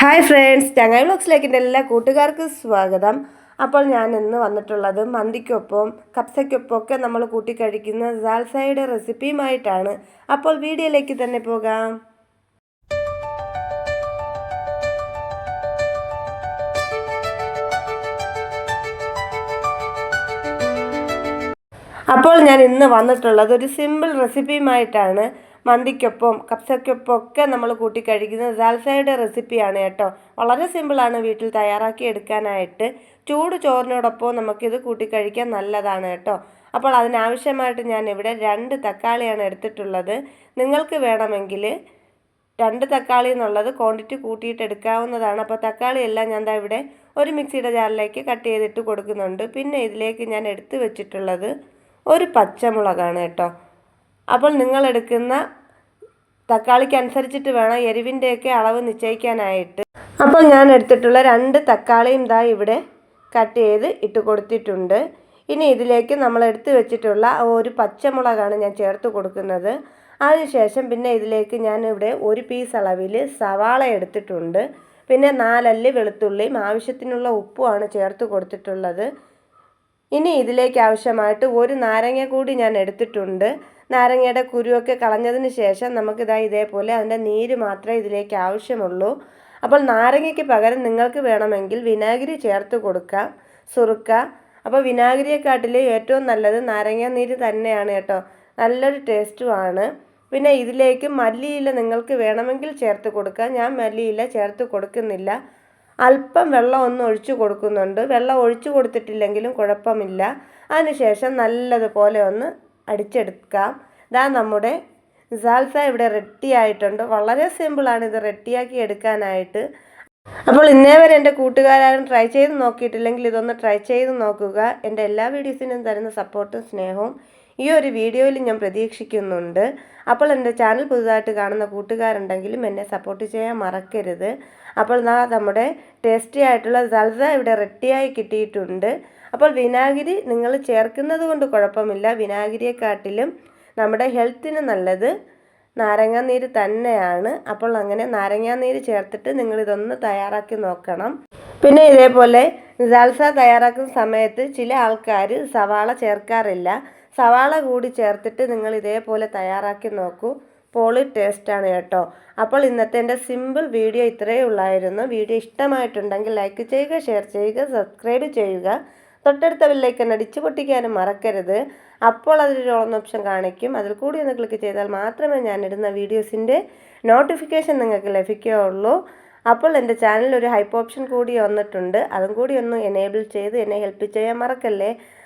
Hi friends ചങ്ങായി ബ്ലോഗ്സിലേക്ക് എന്റെ എല്ലാ കൂട്ടുകാർക്കും സ്വാഗതം. അപ്പോൾ ഞാൻ ഇന്ന് വന്നിട്ടുള്ളത് മന്തിക്കൊപ്പം കപ്സയ്ക്കൊപ്പം ഒക്കെ നമ്മൾ കൂട്ടി കഴിക്കുന്ന സാൽസയുടെ റെസിപ്പിയുമായിട്ടാണ് അപ്പോൾ വീഡിയോയിലേക്ക് തന്നെ പോകാം. അപ്പോൾ ഞാൻ ഇന്ന് വന്നിട്ടുള്ളത് ഒരു സിമ്പിൾ റെസിപ്പിയുമായിട്ടാണ് മന്തിക്കൊപ്പം കപ്സയ്ക്കൊപ്പം ഒക്കെ നമ്മൾ കൂട്ടി കഴിക്കുന്ന സാൽസയുടെ റെസിപ്പിയാണ് കേട്ടോ. വളരെ സിമ്പിളാണ് വീട്ടിൽ തയ്യാറാക്കി എടുക്കാനായിട്ട്. ചൂട് ചോറിനോടൊപ്പം നമുക്കിത് കൂട്ടി കഴിക്കാൻ നല്ലതാണ് കേട്ടോ. അപ്പോൾ അതിനാവശ്യമായിട്ട് ഞാൻ ഇവിടെ രണ്ട് തക്കാളിയാണ് എടുത്തിട്ടുള്ളത്. നിങ്ങൾക്ക് വേണമെങ്കിൽ രണ്ട് തക്കാളി എന്നുള്ളത് ക്വാണ്ടിറ്റി കൂട്ടിയിട്ട് എടുക്കാവുന്നതാണ്. അപ്പോൾ തക്കാളി എല്ലാം ഞാൻ ദാ ഇവിടെ ഒരു മിക്സിയുടെ ജാറിലേക്ക് കട്ട് ചെയ്തിട്ട് കൊടുക്കുന്നുണ്ട്. പിന്നെ ഇതിലേക്ക് ഞാൻ എടുത്തു വെച്ചിട്ടുള്ളത് ഒരു പച്ചമുളകാണ് കേട്ടോ. അപ്പോൾ നിങ്ങൾ എടുക്കുന്ന തക്കാളിക്ക് അനുസരിച്ചിട്ട് വേണം എരിവിന്റെയൊക്കെ അളവ് നിശ്ചയിക്കാനായിട്ട്. അപ്പോൾ ഞാൻ എടുത്തിട്ടുള്ള രണ്ട് തക്കാളിയും ദാ ഇവിടെ കട്ട് ചെയ്ത് ഇട്ട് കൊടുത്തിട്ടുണ്ട്. ഇനി ഇതിലേക്ക് നമ്മൾ എടുത്ത് വെച്ചിട്ടുള്ള ഒരു പച്ചമുളകാണ് ഞാൻ ചേർത്ത് കൊടുക്കുന്നത്. അതിനുശേഷം പിന്നെ ഇതിലേക്ക് ഞാൻ ഇവിടെ ഒരു പീസ് അളവിൽ സവാള എടുത്തിട്ടുണ്ട്. പിന്നെ നാലല്ലി വെളുത്തുള്ളിയും ആവശ്യത്തിനുള്ള ഉപ്പുമാണ് ചേർത്ത് കൊടുത്തിട്ടുള്ളത്. ഇനി ഇതിലേക്ക് ആവശ്യമായിട്ട് ഒരു നാരങ്ങ കൂടി ഞാൻ എടുത്തിട്ടുണ്ട്. നാരങ്ങയുടെ കുരുവൊക്കെ കളഞ്ഞതിന് ശേഷം നമുക്കിതാ ഇതേപോലെ അതിന്റെ നീര് മാത്രമേ ഇതിലേക്ക് ആവശ്യമുള്ളൂ. അപ്പോൾ നാരങ്ങയ്ക്ക് പകരം നിങ്ങൾക്ക് വേണമെങ്കിൽ വിനാഗിരി ചേർത്ത് കൊടുക്കാം സുറുക്ക. അപ്പോൾ വിനാഗിരിയെക്കാട്ടിൽ ഏറ്റവും നല്ലത് നാരങ്ങ നീര് തന്നെയാണ് കേട്ടോ. നല്ലൊരു ടേസ്റ്റുമാണ്. പിന്നെ ഇതിലേക്ക് മല്ലിയില നിങ്ങൾക്ക് വേണമെങ്കിൽ ചേർത്ത് കൊടുക്കാം. ഞാൻ മല്ലിയില ചേർത്ത് കൊടുക്കുന്നില്ല. അല്പം വെള്ളം ഒന്ന് ഒഴിച്ചു കൊടുക്കുന്നുണ്ട്. വെള്ളം ഒഴിച്ചു കൊടുത്തിട്ടില്ലെങ്കിലും കുഴപ്പമില്ല. അതിനുശേഷം നല്ലതുപോലെ ഒന്ന് അടിച്ചെടുക്കാം. ഇതാ നമ്മുടെ സാൽസ ഇവിടെ റെഡി ആയിട്ടുണ്ട്. വളരെ സിമ്പിളാണ് ഇത് റെഡിയാക്കി എടുക്കാനായിട്ട്. അപ്പോൾ ഇന്നേ വരെ എന്റെ കൂട്ടുകാരും ട്രൈ ചെയ്ത് നോക്കിയിട്ടില്ലെങ്കിൽ ഇതൊന്ന് ട്രൈ ചെയ്ത് നോക്കുക. എന്റെ എല്ലാ വീഡിയോസിനും തരുന്ന സപ്പോർട്ടും സ്നേഹവും ഈ ഒരു വീഡിയോയിൽ ഞാൻ പ്രതീക്ഷിക്കുന്നുണ്ട്. അപ്പോൾ എന്റെ ചാനൽ പുതുതായിട്ട് കാണുന്ന കൂട്ടുകാരുണ്ടെങ്കിലും എന്നെ സപ്പോർട്ട് ചെയ്യാൻ മറക്കരുത്. അപ്പോൾ നാ നമ്മുടെ ടേസ്റ്റി ആയിട്ടുള്ള സൽസ ഇവിടെ റെഡിയായി കിട്ടിയിട്ടുണ്ട്. അപ്പോൾ വിനാഗിരി നിങ്ങൾ ചേർക്കുന്നത് കൊണ്ട് കുഴപ്പമില്ല. വിനാഗിരിയെക്കാട്ടിലും നമ്മുടെ ഹെൽത്തിന് നല്ലത് നാരങ്ങാനീര് തന്നെയാണ്. അപ്പോൾ അങ്ങനെ നാരങ്ങാനീര് ചേർത്തിട്ട് നിങ്ങൾ ഇതൊന്ന് തയ്യാറാക്കി നോക്കണം. പിന്നെ ഇതേപോലെ സൽസ തയ്യാറാക്കുന്ന സമയത്ത് ചില ആൾക്കാർ സവാള ചേർക്കാറില്ല. സവാള കൂടി ചേർത്തിട്ട് നിങ്ങൾ ഇതേപോലെ തയ്യാറാക്കി നോക്കൂ. പോളി ടേസ്റ്റ് ആണ് കേട്ടോ. അപ്പോൾ ഇന്നത്തെ എന്റെ സിമ്പിൾ വീഡിയോ ഇത്രയേ ഉള്ളായിരുന്നു. വീഡിയോ ഇഷ്ടമായിട്ടുണ്ടെങ്കിൽ ലൈക്ക് ചെയ്യുക ഷെയർ ചെയ്യുക സബ്സ്ക്രൈബ് ചെയ്യുക. തൊട്ടടുത്ത ബെല്ലൈക്കൺ അടിച്ചു പൊട്ടിക്കാനും മറക്കരുത്. അപ്പോൾ അതിലൊരു ഓൺ ഓപ്ഷൻ കാണിക്കും. അതിൽ കൂടി ഒന്ന് ക്ലിക്ക് ചെയ്താൽ മാത്രമേ ഞാൻ ഇടുന്ന വീഡിയോസിന്റെ നോട്ടിഫിക്കേഷൻ നിങ്ങൾക്ക് ലഭിക്കുകയുള്ളൂ. അപ്പോൾ എന്റെ ചാനലിൽ ഒരു ഹൈപ്പ് ഓപ്ഷൻ കൂടി വന്നിട്ടുണ്ട്. അതും കൂടി ഒന്ന് എനേബിൾ ചെയ്ത് എന്നെ ഹെൽപ്പ് ചെയ്യാൻ മറക്കല്ലേ?